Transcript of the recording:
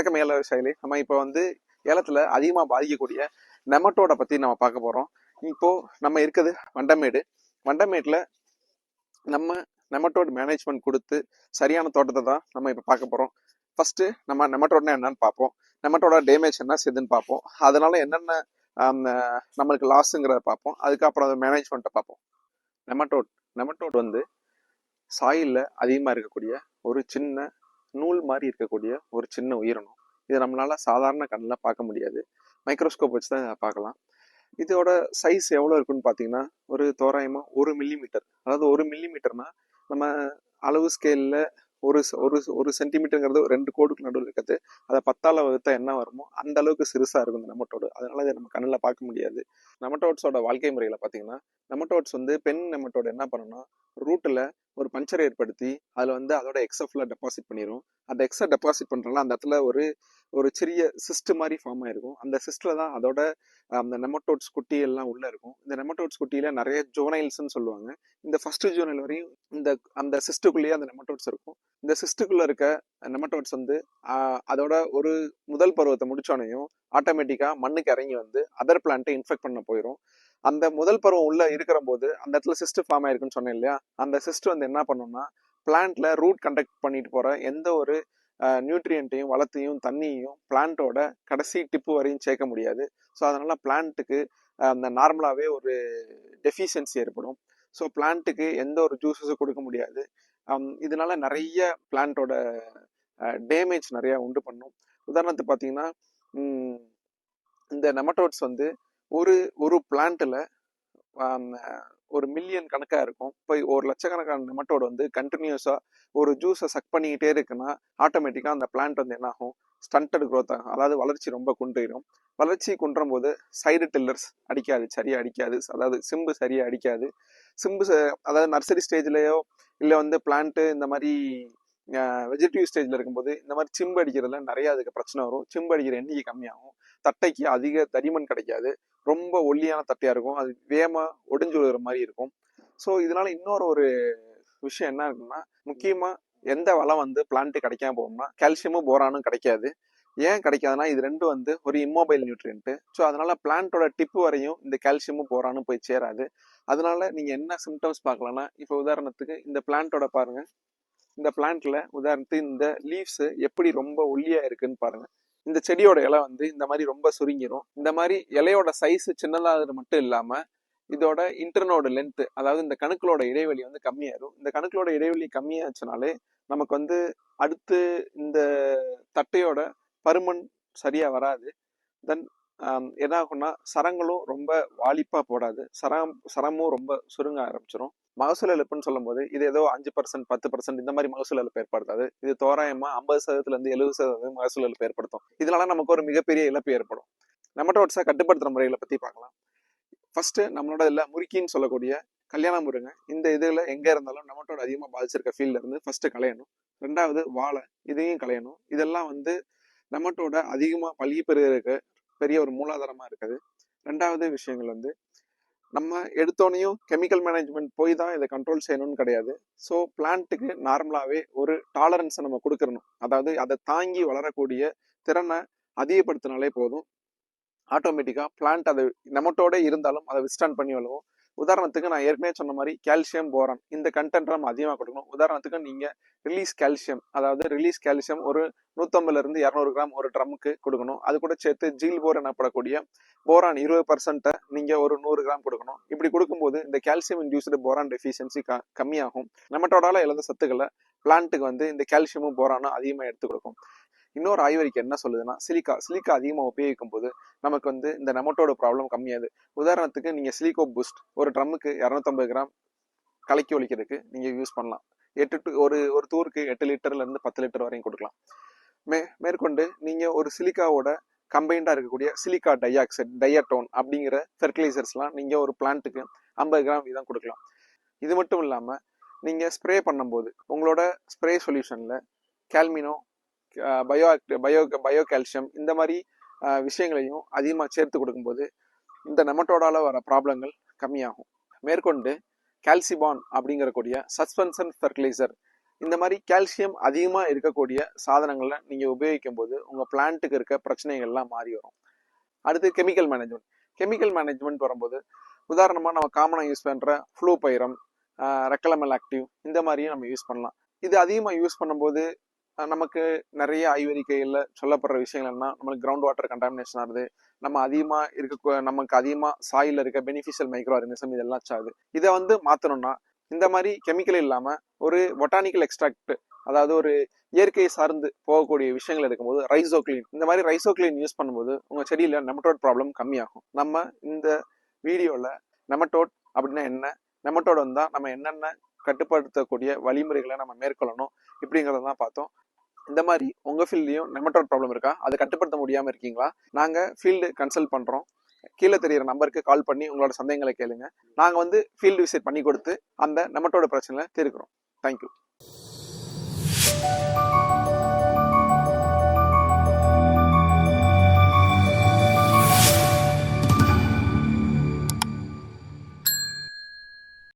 வணக்கம் ஏல விவசாயிகளே நம்ம இப்போ வந்து ஏலத்தில் அதிகமாக பாதிக்கக்கூடிய நெமட்டோட பற்றி நம்ம பார்க்க போகிறோம் இப்போது நம்ம இருக்குது வண்டமேடு. வண்டமேட்டில் நம்ம நெமட்டோட் மேனேஜ்மெண்ட் கொடுத்து சரியான தோட்டத்தை தான் நம்ம இப்போ பார்க்க போகிறோம் ஃபஸ்ட்டு நம்ம நெமட்டோட்னா என்னன்னு பார்ப்போம். நெமட்டோட டேமேஜ் என்ன செய்துன்னு பார்ப்போம். அதனால என்னென்ன நம்மளுக்கு லாஸுங்கிறத பார்ப்போம். அதுக்கப்புறம் அது மேனேஜ்மெண்ட்டை பார்ப்போம். நெமட்டோட் நெமட்டோட் வந்து சாயிலில் அதிகமாக இருக்கக்கூடிய ஒரு சின்ன நூல் மாதிரி இருக்கக்கூடிய ஒரு சின்ன உயிரினம் இதை நம்மளால சாதாரண கண்ணில் பார்க்க முடியாது. மைக்ரோஸ்கோப் வச்சு தான் இதை பார்க்கலாம். இதோட சைஸ் எவ்வளோ இருக்குன்னு பார்த்தீங்கன்னா ஒரு தோராயமாக ஒரு மில்லிமீட்டர் அதாவது ஒரு மில்லிமீட்டர்னா நம்ம அளவு ஸ்கேலில் ஒரு ஒரு ஒரு சென்டிமீட்டருங்கிறது ரெண்டு கோடுக்கு நடுவில் இருக்குது. அதை பத்தால வகுத்தா என்ன வருமோ அந்த அளவுக்கு சிறுசாக இருக்கும் இந்த நெமட்டோடு அதனால இதை நம்ம கண்ணில் பார்க்க முடியாது. நெமட்டோட்ஸோட வாழ்க்கை முறையில் பார்த்தீங்கன்னா நெமட்டோட்ஸ் வந்து பெண் நெமட்டோடு என்ன பண்ணணும்னா ரூட்டில் ஒரு பஞ்சர் ஏற்படுத்தி அதில் வந்து அதோட எக்ஸஃபில் டெபாசிட் பண்ணிடும் அந்த எக்ஸை டெபாசிட் பண்ணுறனால அந்த இடத்துல ஒரு ஒரு சிறிய சிஸ்ட் மாதிரி ஃபார்ம் ஆயிருக்கும். அந்த சிஸ்டில் தான் அதோட அந்த நெமட்டோட்ஸ் குட்டி எல்லாம் உள்ள இருக்கும். இந்த நெமட்டோட்ஸ் குட்டியில நிறைய ஜோனைல்ஸ்னு சொல்லுவாங்க. இந்த ஃபர்ஸ்ட் ஜோனைல் வரையும் இந்த அந்த சிஸ்டுக்குள்ளேயே அந்த நெமட்டோட்ஸ் இருக்கும். இந்த சிஸ்டுக்குள்ளே இருக்க நெமட்டோட்ஸ் வந்து ஆஹ், அதோட ஒரு முதல் பருவத்தை முடிச்சோனையும் ஆட்டோமேட்டிக்கா மண்ணுக்கு இறங்கி வந்து அதர் பிளான்ட்டை இன்ஃபெக்ட் பண்ண போயிடும் அந்த முதல் பருவம் உள்ள இருக்கிற போது அந்த இடத்துல சிஸ்ட் ஃபார்ம் ஆயிருக்குன்னு சொன்னேன் இல்லையா? அந்த சிஸ்ட் வந்து என்ன பண்ணும்னா பிளான்ட்ல ரூட் கண்டக்ட் பண்ணிட்டு போற எந்த ஒரு நியூட்ரியன்ட்டையும் வளத்தையும் தண்ணியையும் பிளான்ட்டோட கடைசி டிப்பு வரையும் சேர்க்க முடியாது. ஸோ அதனால பிளான்ட்டுக்கு அந்த நார்மலாகவே ஒரு டெஃபிஷியன்சி ஏற்படும். ஸோ பிளான்ட்டுக்கு எந்த ஒரு ஜூஸஸும் கொடுக்க முடியாது. இதனால நிறைய பிளான்ட்டோட டேமேஜ் நிறையா உண்டு பண்ணும். உதாரணத்துக்கு பார்த்தீங்கன்னா இந்த நெமட்டோட்ஸ் வந்து ஒரு ஒரு பிளான்ட்டில் ஒரு மில்லியன் கணக்காக இருக்கும். இப்போ ஒரு லட்சக்கணக்கான நெமட்டோடு வந்து கண்டினியூஸாக ஒரு ஜூஸை சக் பண்ணிக்கிட்டே இருக்குன்னா ஆட்டோமேட்டிக்காக அந்த பிளான்ட் வந்து என்ன ஆகும் ஸ்டண்டட் க்ரோத் ஆகும். அதாவது வளர்ச்சி ரொம்ப குன்றிடும். வளர்ச்சி குன்றும் போது சைடு டில்லர்ஸ் அடிக்காது சரியாக அடிக்காது. அதாவது சிம்பு சரியாக அடிக்காது. சிம்பு அதாவது நர்சரி ஸ்டேஜ்லேயோ இல்லை வந்து பிளான்ட்டு இந்த மாதிரி வெஜிடேட்டிவ் ஸ்டேஜில் இருக்கும்போது இந்த மாதிரி சிம்பு அடிக்கிறதுல நிறையா அதுக்கு பிரச்சனை வரும். சிம்பு அடிக்கிற எண்ணிக்கை கம்மியாகும். தட்டைக்கு அதிக தடிமன் கிடைக்காது. ரொம்ப ஒல்லியான தட்டையா இருக்கும். அது வேகமா ஒடிஞ்சு விழுகிற மாதிரி இருக்கும். ஸோ இதனால இன்னொரு ஒரு விஷயம் என்ன இருக்குன்னா முக்கியமா எந்த வளம் வந்து பிளான்ட்டு கிடைக்காம போகும்னா கால்சியமும் போரானும் கிடைக்காது. ஏன் கிடைக்காதுன்னா இது ரெண்டும் வந்து ஒரு இம்மொபைல் நியூட்ரியன்ட்டு ஸோ அதனால பிளான்ட்டோட டிப்பு வரையும் இந்த கால்சியமும் போரானும் போய் சேராது. அதனால நீங்கள் என்ன சிம்டம்ஸ் பார்க்கலன்னா இப்போ உதாரணத்துக்கு இந்த பிளான்ட்டோட பாருங்கள் இந்த பிளான்ட்டில் உதாரணத்துக்கு இந்த லீவ்ஸு எப்படி ரொம்ப ஒல்லியாக இருக்குன்னு பாருங்கள் இந்த செடியோட இலை வந்து இந்த மாதிரி ரொம்ப சுருங்கிரும். இந்த மாதிரி இலையோட சைஸ் சின்னதாகிறது மட்டும் இல்லாமல் இதோட இன்டர்னோட லென்த்து அதாவது இந்த கணுக்களோட இடைவெளி வந்து கம்மியாயிரும். இந்த கணுக்களோட இடைவெளி கம்மியாச்சுனாலே நமக்கு வந்து அடுத்து இந்த தட்டையோட பருமன் சரியாக வராது. தென் என்ன ஆகும்னா சரங்களும் ரொம்ப வாலிப்பாக போடாது. சரம் சரமும் ரொம்ப சுருங்க ஆரம்பிச்சிடும் மகசூல் இழப்புன்னு சொல்லும்போது இது ஏதோ அஞ்சு பர்சன்ட் பத்து பர்சன்ட் இந்த மாதிரி மகசூல் இழப்பு ஏற்படுத்தாது. இது தோராயமா ஐம்பது சதவீதத்துல இருந்து எழுபது சதவீதம் மகசூல் இழப்பு ஏற்படுத்தும். இதனால நமக்கு ஒரு மிகப்பெரிய இழப்பு ஏற்படும். நெமட்டோட்ஸை கட்டுப்படுத்துற முறைகளை பத்தி பார்க்கலாம். ஃபர்ஸ்ட் நம்மளோட இதுல முறுக்கின்னு சொல்லக்கூடிய கல்யாணம் முருங்க இந்த இதில் எங்க இருந்தாலும் நெமட்டோட அதிகமாக பாதிச்சிருக்க ஃபீல்ட்ல இருந்து ஃபர்ஸ்ட் களையணும். ரெண்டாவது வாழை இதையும் களையணும். இதெல்லாம் வந்து நெமட்டோட அதிகமாக பழகி பெறுகிறதுக்கு பெரிய ஒரு மூலாதாரமாக இருக்குது. ரெண்டாவது விஷயங்கள் வந்து நம்ம எடுத்தோனையும் கெமிக்கல் மேனேஜ்மெண்ட் போய் தான் இதை கண்ட்ரோல் செய்யணும்னு கிடையாது. ஸோ பிளான்ட்டுக்கு நார்மலாகவே ஒரு டாலரன்ஸை நம்ம கொடுக்கறணும். அதாவது அதை தாங்கி வளரக்கூடிய திறனை அதிகப்படுத்தினாலே போதும். ஆட்டோமேட்டிக்காக பிளான்ட் அதை நெமட்டோட இருந்தாலும் அதை விஸ்டாண்ட் பண்ணி வளரும் உதாரணத்துக்கு நான் ஏற்கனவே சொன்ன மாதிரி கால்சியம் போரான் இந்த கண்டென்ட் நம்ம அதிகமாக கொடுக்கணும். உதாரணத்துக்கு நீங்கள் ரிலீஸ் கால்சியம் அதாவது ரிலீஸ் கால்சியம் ஒரு நூற்றம்பதுலேருந்து இரநூறு கிராம் ஒரு ட்ரம்முக்கு கொடுக்கணும். அது கூட சேர்த்து ஜீல் போர் எனப்படக்கூடிய போரான் இருபது பர்சன்ட்டை நீங்கள் ஒரு நூறு கிராம் கொடுக்கணும். இப்படி கொடுக்கும்போது இந்த கால்சியம் இன்டியூஸ்டு போரான் டெஃபிஷியன்சி கம்மியாகும். நம்மட்டோடால இழந்த சத்துக்களை பிளான்ட்டுக்கு வந்து இந்த கால்சியமும் போரானும் அதிகமாக எடுத்து கொடுக்கும். இன்னொரு ஆய்வறிக்கை என்ன சொல்லுதுன்னா சிலிக்கா சிலிக்கா அதிகமாக உபயோகிக்கும் போது நமக்கு வந்து இந்த நமட்டோட ப்ராப்ளம் கம்மியாது. உதாரணத்துக்கு நீங்கள் சிலிக்கோ பூஸ்ட் ஒரு ட்ரம்முக்கு இரநூத்தம்பது கிராம் கலக்கி ஒழிக்கிறதுக்கு நீங்கள் யூஸ் பண்ணலாம். எட்டு டு ஒரு ஒரு தூருக்கு எட்டு லிட்டர்லேருந்து பத்து லிட்டர் வரையும் கொடுக்கலாம். மே மேற்கொண்டு நீங்கள் ஒரு சிலிக்காவோட கம்பைண்டாக இருக்கக்கூடிய சிலிக்கா டை ஆக்சைடு டையட்டோன் அப்படிங்கிற ஃபெர்டிலைசர்ஸ்லாம் நீங்கள் ஒரு பிளான்ட்டுக்கு ஐம்பது கிராம் வீதம் கொடுக்கலாம். இது மட்டும் இல்லாமல் நீங்கள் ஸ்ப்ரே பண்ணும்போது உங்களோட ஸ்ப்ரே சொல்யூஷனில் கேல்மினோ பயோ பயோ பயோ கால்சியம் இந்த மாதிரி விஷயங்களையும் அதிகமாக சேர்த்து கொடுக்கும்போது இந்த நெமட்டோடால வர ப்ராப்ளங்கள் கம்மியாகும். மேற்கொண்டு கால்சிபான் அப்படிங்கிறக்கூடிய சஸ்பென்சன் ஃபெர்டிலைசர் இந்த மாதிரி கால்சியம் அதிகமாக இருக்கக்கூடிய சாதனங்களை நீங்கள் உபயோகிக்கும் போது உங்கள் பிளான்ட்டுக்கு இருக்க பிரச்சனைகள்லாம் மாறி வரும். அடுத்து கெமிக்கல் மேனேஜ்மெண்ட் கெமிக்கல் மேனேஜ்மெண்ட் வரும்போது உதாரணமாக நம்ம காமனாக யூஸ் பண்ணுற ஃப்ளூ பைரம் ரெக்கலமல் ஆக்டிவ் இந்த மாதிரியும் நம்ம யூஸ் பண்ணலாம். இது அதிகமாக யூஸ் பண்ணும்போது நமக்கு நிறைய ஆய்வறிக்கைகளில் சொல்லப்படுற விஷயங்கள் என்ன நம்மளுக்கு கிரவுண்ட் வாட்டர் கண்டாமினேஷன் ஆகுது. நம்ம அதிகமாக இருக்க நமக்கு அதிகமாக சாயில் இருக்க பெனிஃபிஷியல் மைக்ரோ ஆர்கனிசம் இதெல்லாம் ஆகுது இதை வந்து மாற்றணும்னா இந்த மாதிரி கெமிக்கல் இல்லாமல் ஒரு பொட்டானிக்கல் எக்ஸ்ட்ராக்ட் அதாவது ஒரு இயற்கை சார்ந்து போகக்கூடிய விஷயங்கள் இருக்கும்போது ரைசோக்ளீன் இந்த மாதிரி ரைசோக்ளீன் யூஸ் பண்ணும்போது உங்கள் செடியில் நெமட்டோட் ப்ராப்ளம் கம்மியாகும். நம்ம இந்த வீடியோவில் நெமட்டோட் அப்படின்னா என்ன? நெமட்டோட் வந்தால் நம்ம என்னென்ன கட்டுப்படுத்தக்கூடிய வழிமுறைகளை நம்ம மேற்கொள்ளணும் இப்படிங்கிறத தான் பார்த்தோம். இந்த மாதிரி உங்கள் ஃபீல்ட்லேயும் நெமட்டோட் ப்ராப்ளம் இருக்கா? அதை கட்டுப்படுத்த முடியாமல் இருக்கீங்களா? நாங்கள் ஃபீல்டு கன்சல்ட் பண்ணுறோம் கீழே தெரிகிற நம்பருக்கு கால் பண்ணி உங்களோட சந்தேகங்களை கேளுங்க. நாங்கள் வந்து ஃபீல்டு விசிட் பண்ணி கொடுத்து அந்த நெமட்டோட பிரச்சனையில் தீர்க்கிறோம். தேங்க்யூ